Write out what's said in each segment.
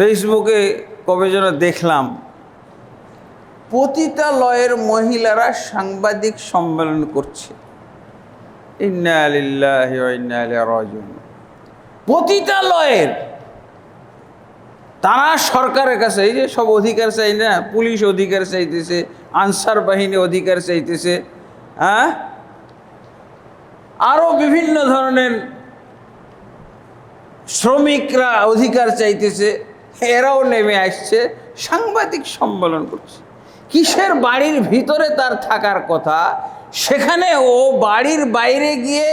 ফেসবুকে কবে যেন দেখলাম পতিতালয়ের মহিলারা সাংবাদিক সম্মেলন করছে। পতিতালয়ের তারা সরকারের কাছে, এই যে সব অধিকার চাই না, পুলিশ অধিকার চাইতেছে, আনসার বাহিনী অধিকার চাইতেছে হ্যাঁ? আরও বিভিন্ন ধরনের শ্রমিকরা অধিকার চাইতেছে। এরাও নেমে আসছে, সাংবাদিক সম্মেলন করছে। কিসের বাড়ির ভিতরে তার থাকার কথা? সেখানে ও বাড়ির বাইরে গিয়ে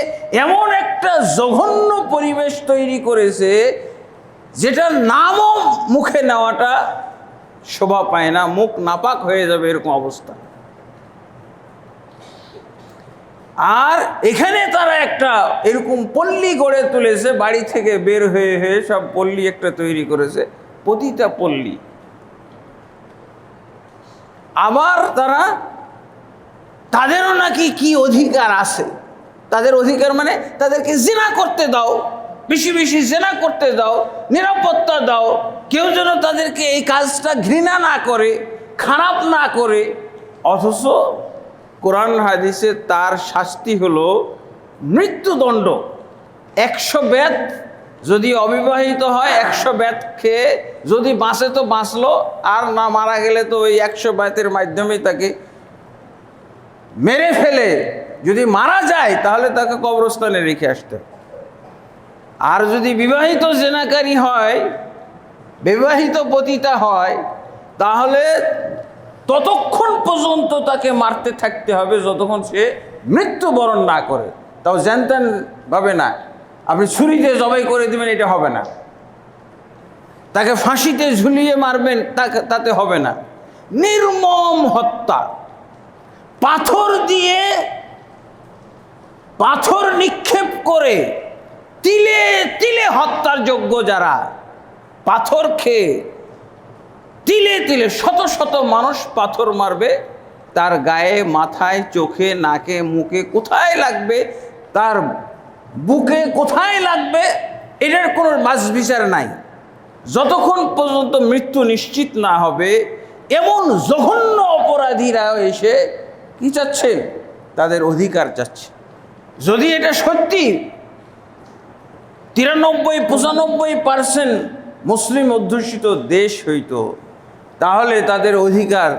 এমন একটা জঘন্য পরিবেশ তৈরি করেছে, যেটার নামও মুখে নেওয়াটা শোভা পায় না, মুখ নাপাক হয়ে যাবে এরকম অবস্থা। আর এখানে তারা একটা এরকম পল্লী গড়ে তুলেছে, বাড়ি থেকে বের হয়ে হয়ে সব পল্লী একটা তৈরি করেছে। পতিতা পল্লী। আবার তারা তাদেরও নাকি কি অধিকার আছে? তাদের অধিকার মানে তাদেরকে জেনা করতে দাও, বেশি বেশি জেনা করতে দাও, নিরাপত্তা দাও, কেউ যেন তাদেরকে এই কাজটা ঘৃণা না করে, খারাপ না করে। অথচ কোরআন হাদিসে তার শাস্তি হলো মৃত্যুদণ্ড। একশো বেত যদি অবিবাহিত হয় একশো ব্যাত খেয়ে, যদি বাঁচে তো বাঁচলো, আর না মারা গেলে তো ওই একশো ব্যাতের মাধ্যমেই তাকে মেরে ফেলে। যদি মারা যায়, তাহলে তাকে কবরস্থানে রেখে আসতে আর যদি বিবাহিত জেনাকারী হয়, বিবাহিত পতিতা হয়, তাহলে ততক্ষণ পর্যন্ত তাকে মারতে থাকতে হবে, যতক্ষণ সে মৃত্যুবরণ না করে। তাও জানতেন ভাবে না। আপনি ছুরিতে জবাই করে দেবেন, এটা হবে না। তাকে ফাঁসিতে ঝুলিয়ে মারবেন, তাকে, তাতে হবে না। নির্মম হত্যা। পাথর দিয়ে পাথর নিক্ষেপ করে তিলে তিলে হত্যার যোগ্য যারা, পাথর খেয়ে তিলে তিলে শত শত মানুষ পাথর মারবে, তার গায়ে, মাথায়, চোখে, নাকে, মুখে, কোথায় লাগবে, তার বুকে কোথায় লাগবে, এটার কোনো বাস বিচার নাই। যতক্ষণ পর্যন্ত মৃত্যু নিশ্চিত না হবে, এমন জঘন্য অপরাধীরা এসে কি চাচ্ছে? তাদের অধিকার চাচ্ছে। যদি এটা সত্যি, তিরানব্বই, পঁচানব্বই পার্সেন্ট মুসলিম অধ্যুষিত দেশ হইতো, তাহলে তাদের অধিকার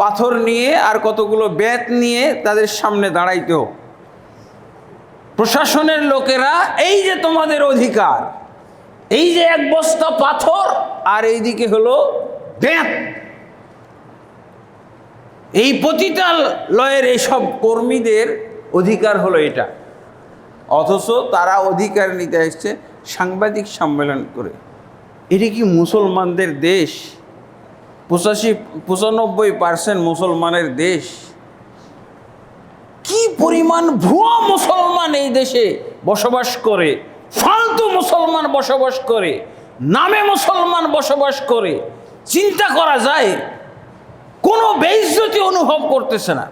পাথর নিয়ে আর কতগুলো ব্যাত নিয়ে তাদের সামনে দাঁড়াইতো। প্রশাসনের লোকেরা, এই যে তোমাদের অধিকার, এই যে এক বস্তা পাথর, আর এইদিকে হলো ব্যাত এই পতিতালয়ের এইসব কর্মীদের অধিকার হলো এটা। অথচ তারা অধিকার নিতে এসছে সাংবাদিক সম্মেলন করে। এটি কি মুসলমানদের দেশ? পঁচাশি, পঁচানব্বই পার্সেন্ট মুসলমানের দেশ। কি পরিমাণ ভুয়া মুসলমান এই দেশে বসবাস করে? ফালতু মুসলমান বসবাস করে, নামে মুসলমান বসবাস করে, চিন্তা করা যায়, কোনো বেইজ্জতি অনুভব করতেছে না।